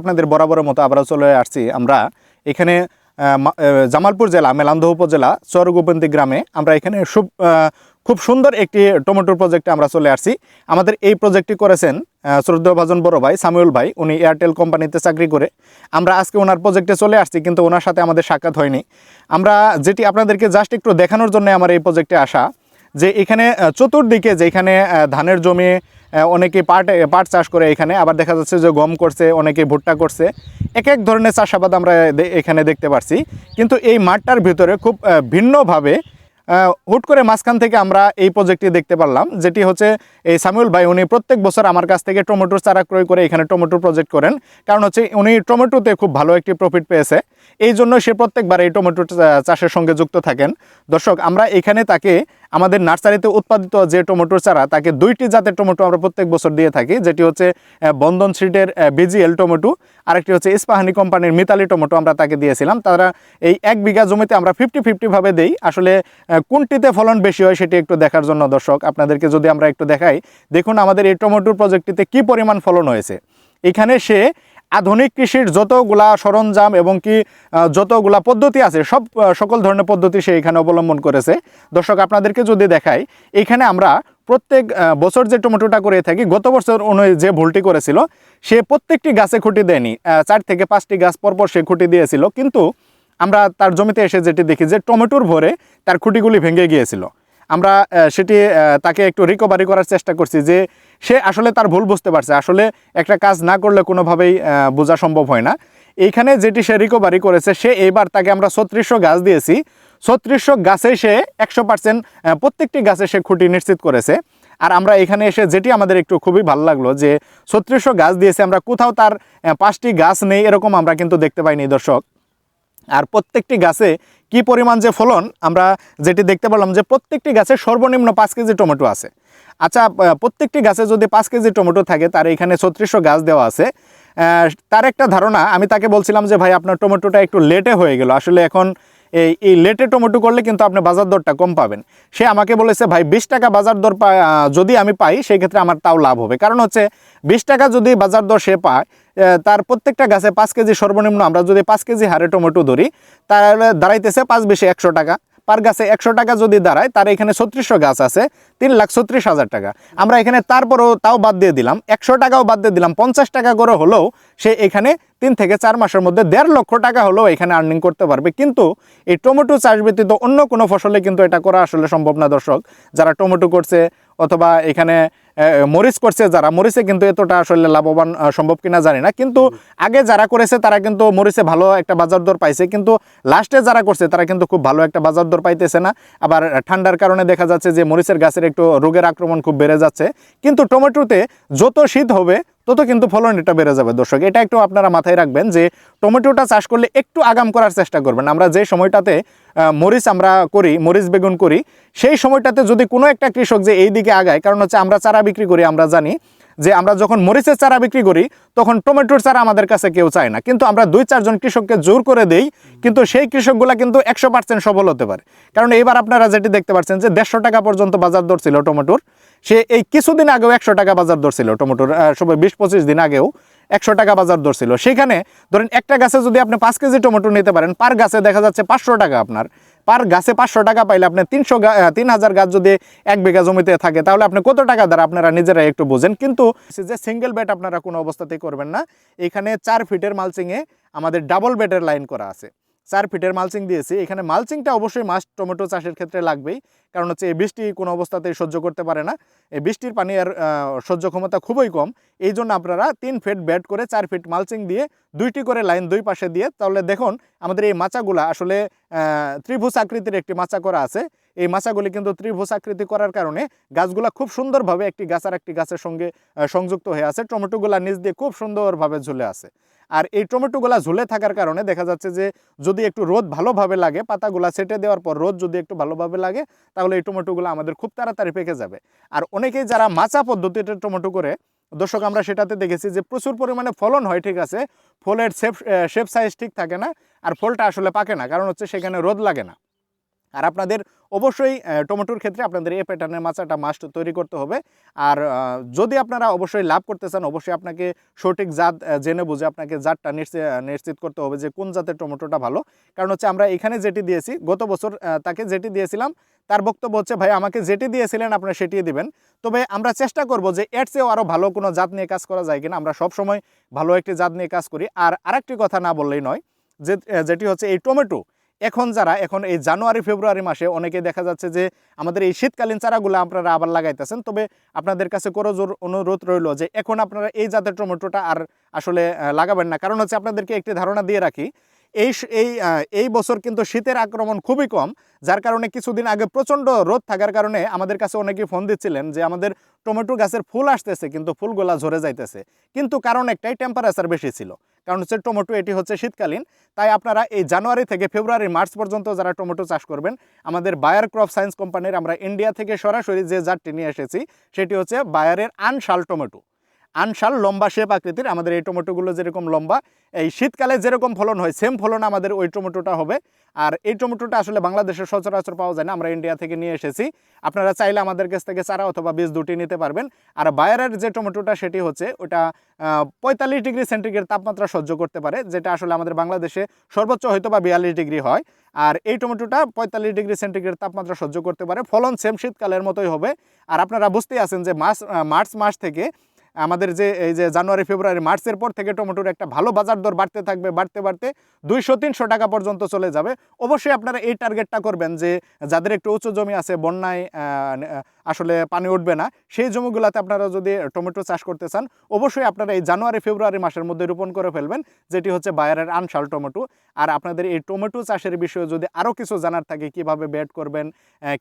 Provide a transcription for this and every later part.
আপনাদের বরাবরের মতো আবারও চলে আসছি আমরা। এখানে জামালপুর জেলা মেলান্দহ উপজেলা চরগোপন্তি গ্রামে আমরা এখানে আহ, খুব সুন্দর একটি টমেটোর প্রজেক্টে আমরা চলে আসছি। আমাদের এই প্রজেক্টটি করেছেন আহ, শ্রদ্ধেয় ভাজন বড় ভাই সামিউল ভাই। উনি এয়ারটেল কোম্পানিতে চাকরি করে। আমরা আজকে ওনার প্রজেক্টে চলে আসছি কিন্তু ওনার সাথে আমাদের সাক্ষাৎ হয়নি। আমরা যেটি আপনাদেরকে জাস্ট একটু দেখানোর জন্য আমার এই প্রজেক্টে আসা যে এখানে চতুর্দিকে যেখানে ধানের জমি অনেকে পাট পাট চাষ করে এখানে, আবার দেখা যাচ্ছে যে গম করছে, অনেকে ভুট্টা করছে। এক এক ধরনের চাষাবাদ আমরা এখানে দেখতে পাচ্ছি কিন্তু এই মাঠটার ভিতরে খুব ভিন্নভাবে হুট করে মাঝখান থেকে আমরা এই প্রজেক্টটি দেখতে পারলাম, যেটি হচ্ছে, এই সামিউল ভাই, উনি প্রত্যেক বছর আমার কাছ থেকে টমেটোর চারা ক্রয় করে এখানে টমেটোর প্রজেক্ট করেন। কারণ হচ্ছে, উনি টমেটোতে খুব ভালো একটি প্রফিট পেয়েছে। এই জন্য সে প্রত্যেকবার এই টমেটো চাষের সঙ্গে যুক্ত থাকেন। দর্শক, আমরা এখানে তাকে আমাদের নার্সারিতে উৎপাদিত যে টমেটোর চারা, তাকে দুইটি জাতের টমেটো আমরা প্রত্যেক বছর দিয়ে থাকি। যেটি হচ্ছে বন্ধন সিটের বিজিএল টমেটো, আরেকটি হচ্ছে ইস্পাহানি কোম্পানির মিতালি টমেটো আমরা তাকে দিয়েছিলাম। তারা এই এক বিঘা জমিতে আমরা ফিফটি ফিফটিভাবে দেই। আসলে কোনটিতে ফলন বেশি হয় সেটি একটু দেখার জন্য দর্শক, আপনাদেরকে যদি আমরা একটু দেখাই, দেখুন আমাদের এই টমেটোর প্রজেক্টটিতে কি পরিমাণ ফলন হয়েছে। এখানে সে আধুনিক কৃষির যতগুলা সরঞ্জাম এবং কি যতগুলা পদ্ধতি আছে, সব সকল ধরনের পদ্ধতি সে এখানে অবলম্বন করেছে। দর্শক, আপনাদেরকে যদি দেখাই, এখানে আমরা প্রত্যেক বছর যে টমেটোটা করে থাকি, গত বছর উনি যে ভুলটি করেছিল, সে প্রত্যেকটি গাছে খুঁটি দেয়নি। চার থেকে পাঁচটি গাছ পরপর সে খুঁটি দিয়েছিল, কিন্তু আমরা তার জমিতে এসে যেটি দেখি যে টমেটোর ভরে তার খুঁটিগুলি ভেঙে গিয়েছিল। আমরা সেটি তাকে একটু রিকভারি করার চেষ্টা করছি যে সে আসলে তার ভুল বুঝতে পারছে। আসলে একটা কাজ না করলে কোনোভাবেই বোঝা সম্ভব হয় না। এইখানে যেটি সে রিকভারি করেছে, সে এইবার তাকে আমরা ছত্রিশশো গাছ দিয়েছি। ছত্রিশশো গাছে সে একশো পার্সেন্ট প্রত্যেকটি গাছে সে খুঁটি নিশ্চিত করেছে। আর আমরা এখানে এসে যেটি আমাদের একটু খুবই ভালো লাগল যে ছত্রিশশো গাছ দিয়েছে, আমরা কোথাও তার পাঁচটি গাছ নেই, এরকম আমরা কিন্তু দেখতে পাইনি, দর্শক। আর প্রত্যেকটি গাছে কি পরিমাণ যে ফলন, আমরা যেটি দেখতে পেলাম যে প্রত্যেকটি গাছে সর্বনিম্ন পাঁচ কেজি টমেটো আছে। আচ্ছা প্রত্যেকটি গাছে যদি পাঁচ কেজি টমেটো থাকে, তার এখানে ছত্রিশশো গাছ দেওয়া আছে। তার একটা ধারণা, আমি তাকে বলছিলাম যে, ভাই, আপনার টমেটোটা একটু লেটে হয়ে গেল। আসলে এখন এই এই লেটে টমেটো করলে কিন্তু আপনি বাজার দরটা কম পাবেন। সে আমাকে বলেছে, ভাই, বিশ টাকা বাজার দর যদি আমি পাই, সেই ক্ষেত্রে আমার তাও লাভ হবে। কারণ হচ্ছে, বিশ টাকা যদি বাজার দর সে পায় তার প্রত্যেকটা গাছে পাঁচ কেজি সর্বনিম্ন, আমরা যদি পাঁচ কেজি হারে টমেটো ধরি, তাহলে দাঁড়াইতেছে পাঁচ বেশি একশো টাকা। পার গাছে একশো টাকা যদি দাঁড়ায়, তার এখানে ছত্রিশশো গাছ আছে, তিন লাখ ছত্রিশ হাজার টাকা। আমরা এখানে তারপরও তাও বাদ দিয়ে দিলাম, একশো টাকাও বাদ দিয়ে দিলাম, পঞ্চাশ টাকা করে হলেও সে এখানে তিন থেকে চার মাসের মধ্যে দেড় লক্ষ টাকা হলেও এখানে আর্নিং করতে পারবে। কিন্তু এই টমেটো চাষ ব্যতীত অন্য কোনো ফসলে কিন্তু এটা করা আসলে সম্ভব না, দর্শক। যারা টমেটো করছে অথবা এখানে মরিচ করছে, যারা মরিচে কিন্তু এতটা আসলে লাভবান সম্ভব কিনা জানি না। কিন্তু আগে যারা করেছে তারা কিন্তু মরিচে ভালো একটা বাজার দর পাইছে। কিন্তু লাস্টে যারা করছে তারা কিন্তু খুব ভালো একটা বাজার দর পাইতেছে না। আবার ঠান্ডার কারণে দেখা যাচ্ছে যে মরিচের গাছের একটু রোগের আক্রমণ খুব বেড়ে যাচ্ছে। কিন্তু টমেটোতে যত শীত হবে তত কিন্তু ফলন এটা বেড়ে যাবে। দর্শক, এটা একটু আপনারা মাথায় রাখবেন যে টমেটোটা চাষ করলে একটু আগাম করার চেষ্টা করবেন। আমরা যে সময়টাতে মরিচ আমরা করি, মরিচ বেগুন করি, সেই সময়টাতে যদি কোনো একটা কৃষক যে এই দিকে আগায়, কারণ হচ্ছে আমরা চারা বিক্রি করি, আমরা জানি যে আমরা যখন মরিচের চারা বিক্রি করি, তখন টমেটোর চারা আমাদের কাছে কেউ চায় না। কিন্তু আমরা দুই, চারজন কৃষককে জোর করে দেই, কিন্তু সেই কৃষকগুলা কিন্তু একশো পার্সেন্ট সফল হতে পারে। কারণ এইবার আপনারা যেটি দেখতে পাচ্ছেন যে দেড়শো টাকা পর্যন্ত বাজার দর ছিল টমেটোর। সে এই কিছুদিন আগেও একশো টাকা বাজার দর ছিল টমেটোর সবাই বিশ পঁচিশ দিন আগেও একশো টাকা বাজার দর ছিল। সেখানে ধরেন একটা গাছে যদি আপনি পাঁচ কেজি টমেটো নিতে পারেন, পার গাছে দেখা যাচ্ছে পাঁচশো টাকা আপনার। পার গাছে পাঁচশো টাকা পাইলে আপনার তিনশো তিন হাজার গাছ যদি এক বিঘা জমিতে থাকে, তাহলে আপনি কত টাকা দ্বারা আপনারা নিজেরা একটু বোঝেন। কিন্তু যে সিঙ্গেল বেড আপনারা কোনো অবস্থাতেই করবেন না, এখানে চার ফিটের মালচিংয়ে আমাদের ডাবল বেডের লাইন করা আছে। চার ফিটের মালচিং দিয়েছি। এখানে মালচিংটা অবশ্যই মাস টমেটো চাষের ক্ষেত্রে লাগবেই। কারণ হচ্ছে এই বৃষ্টি কোনো অবস্থাতেই সহ্য করতে পারে না। এই বৃষ্টির পানি আর সহ্য ক্ষমতা খুবই কম। এই জন্য আপনারা তিন ফিট ব্যাড করে চার ফিট মালচিং দিয়ে দুইটি করে লাইন দুই পাশে দিয়ে, তাহলে দেখুন আমাদের এই মাচাগুলা আসলে ত্রিভুজ আকৃতির একটি মাচা করা আছে। এই মাচাগুলি কিন্তু ত্রিভুজ আকৃতি করার কারণে গাছগুলা খুব সুন্দরভাবে একটি গাছ আর একটি গাছের সঙ্গে সংযুক্ত হয়ে আছে। টমেটোগুলা নিচ দিয়ে খুব সুন্দরভাবে ঝুলে আছে। আর এই টমেটোগুলা ঝুলে থাকার কারণে দেখা যাচ্ছে যে যদি একটু রোদ ভালোভাবে লাগে, পাতাগুলা ছেটে দেওয়ার পর রোদ যদি একটু ভালোভাবে লাগে, তাহলে এই টমেটোগুলো আমাদের খুব তাড়াতাড়ি পেকে যাবে। আর অনেকেই যারা মাচা পদ্ধতিতে টমেটো করে, দর্শক, আমরা সেটাতে দেখেছি যে প্রচুর পরিমাণে ফলন হয়, ঠিক আছে? ফলের শেপ শেপ সাইজ ঠিক থাকে না, আর ফলটা আসলে পাকে না, কারণ হচ্ছে সেখানে রোদ লাগে না। আর আপনাদের অবশ্যই টমেটোর ক্ষেত্রে আপনাদের এই প্যাটার্নের মাচাটা মাস্ট তৈরি করতে হবে। আর যদি আপনারা অবশ্যই লাভ করতে চান, অবশ্যই আপনাকে সঠিক জাত জেনে বুঝে আপনাকে জাতটা নিশ্চিত করতে হবে যে কোন জাতের টমেটোটা ভালো। কারণ হচ্ছে আমরা এখানে যেটি দিয়েছি, গত বছর তাকে যেটি দিয়েছিলাম, তার বক্তব্য হচ্ছে, ভাই, আমাকে যেটি দিয়েছিলেন, আপনারা সেটি দিবেন। তবে আমরা চেষ্টা করব যে এর চেয়েও আরও ভালো কোনো জাত নিয়ে কাজ করা যায় কিনা। আমরা সবসময় ভালো একটি জাত নিয়ে কাজ করি। আর আরেকটি কথা না বললেই নয়, যে যেটি হচ্ছে এই টমেটো এখন যারা, এখন এই জানুয়ারি, ফেব্রুয়ারি মাসে অনেকে দেখা যাচ্ছে যে আমাদের এই শীতকালীন চারাগুলো আপনারা আবার লাগাইতেছেন। তবে আপনাদের কাছে করজোর অনুরোধ রইল যে এখন আপনারা এই জাতের টমেটোটা আর আসলে লাগাবেন না। কারণ হচ্ছে আপনাদেরকে একটি ধারণা দিয়ে রাখি এই এই এই বছর কিন্তু শীতের আক্রমণ খুবই কম, যার কারণে কিছুদিন আগে প্রচণ্ড রোদ থাকার কারণে আমাদের কাছে অনেকেই ফোন দিচ্ছিলেন যে আমাদের টমেটো গাছের ফুল আসতেছে কিন্তু ফুলগুলা ঝরে যাইতেছে। কিন্তু কারণ একটাই টেম্পারেচার বেশি ছিল, কারণ হচ্ছে টমেটো এটি হচ্ছে শীতকালীন। তাই আপনারা এই জানুয়ারি থেকে ফেব্রুয়ারি, মার্চ পর্যন্ত যারা টমেটো চাষ করবেন, আমাদের বায়ার ক্রপ সায়েন্স কোম্পানির আমরা ইন্ডিয়া থেকে সরাসরি যে জাতটি নিয়ে এসেছি, সেটি হচ্ছে বায়ারের আনশাল টমেটো। আনশাল লম্বা শেপ আকৃতির, আমাদের এই টমেটোগুলো যেরকম লম্বা, এই শীতকালে যেরকম ফলন হয় সেম ফলন আমাদের ওই টমেটোটা হবে। আর এই টমেটোটা আসলে বাংলাদেশে সচরাচর পাওয়া যায় না, আমরা ইন্ডিয়া থেকে নিয়ে এসেছি। আপনারা চাইলে আমাদের কাছ থেকে চারা অথবা বীজ দুটি নিতে পারবেন। আর বায়ারের যে টমেটোটা, সেটি হচ্ছে ওটা পঁয়তাল্লিশ ডিগ্রি সেন্টিগ্রেড তাপমাত্রা সহ্য করতে পারে, যেটা আসলে আমাদের বাংলাদেশে সর্বোচ্চ হয়তো বা বিয়াল্লিশ ডিগ্রি হয়। আর এই টমেটোটা পঁয়তাল্লিশ ডিগ্রি সেন্টিগ্রেড তাপমাত্রা সহ্য করতে পারে, ফলন সেম শীতকালের মতোই হবে। আর আপনারা বুঝতেই আছেন যে মার্চ মার্চ মাস থেকে আমাদের যে, এই যে জানুয়ারি, ফেব্রুয়ারি, মার্চের পর থেকে টমেটোর একটা ভালো বাজার দর বাড়তে থাকবে, বাড়তে বাড়তে দুইশো, তিনশো টাকা পর্যন্ত চলে যাবে। অবশ্যই আপনারা এই টার্গেটটা করবেন যে, যাদের একটু উঁচু জমি আছে, বন্যায় আসলে পানি উঠবে না। সেই জমিগুলোতে আপনারা যদি টমেটো চাষ করতে চান, অবশ্যই আপনারা এই জানুয়ারি, ফেব্রুয়ারি মাসের মধ্যে রোপণ করে ফেলবেন, যেটি হচ্ছে বায়ারের আনশাল টমেটো। আর আপনাদের এই টমেটো চাষের বিষয়ে যদি আরও কিছু জানার থাকে, কীভাবে বেড করবেন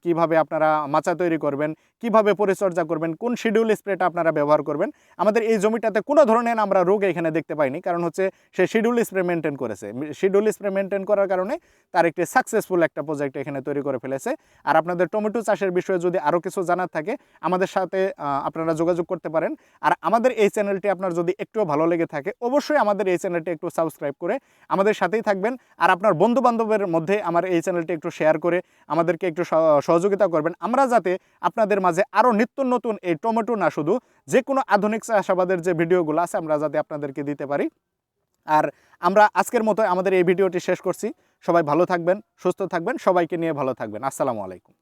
কীভাবে আপনারা মাচা তৈরি করবেন, কীভাবে পরিচর্যা করবেন, কোন শিডিউল স্প্রেটা আপনারা ব্যবহার করবেন, আমাদের এই জমিটাতে কোনো ধরনের আমরা রোগ এখানে দেখতে পাইনি, কারণ হচ্ছে সে শিডিউল স্প্রে মেনটেন করেছে। শিডিউল স্প্রে মেনটেন করার কারণে তার একটি সাকসেসফুল একটা প্রজেক্ট এখানে তৈরি করে ফেলেছে। আর আপনাদের টমেটো চাষের বিষয়ে যদি আরও কিছু জানার থাকে, আমাদের সাথে আপনারা যোগাযোগ করতে পারেন। আর আমাদের এই চ্যানেলটি আপনার যদি একটুও ভালো লেগে থাকে, অবশ্যই আমাদের এই চ্যানেলটি একটু সাবস্ক্রাইব করে আমাদের সাথেই থাকবেন। আর আপনার বন্ধু বান্ধবের মধ্যে আমার এই চ্যানেলটি একটু শেয়ার করে আমাদেরকে একটু সহযোগিতা করবেন। আমরা যাতে আপনাদের মাঝে আরও নিত্য নতুন এই টমেটো না শুধু যে কোনো আধুনিক চাষাবাদের যে ভিডিওগুলো আছে, আমরা যাতে আপনাদেরকে দিতে পারি। আর আমরা আজকের মতো আমাদের এই ভিডিওটি শেষ করছি। সবাই ভালো থাকবেন, সুস্থ থাকবেন, সবাইকে নিয়ে ভালো থাকবেন। আসসালামু আলাইকুম।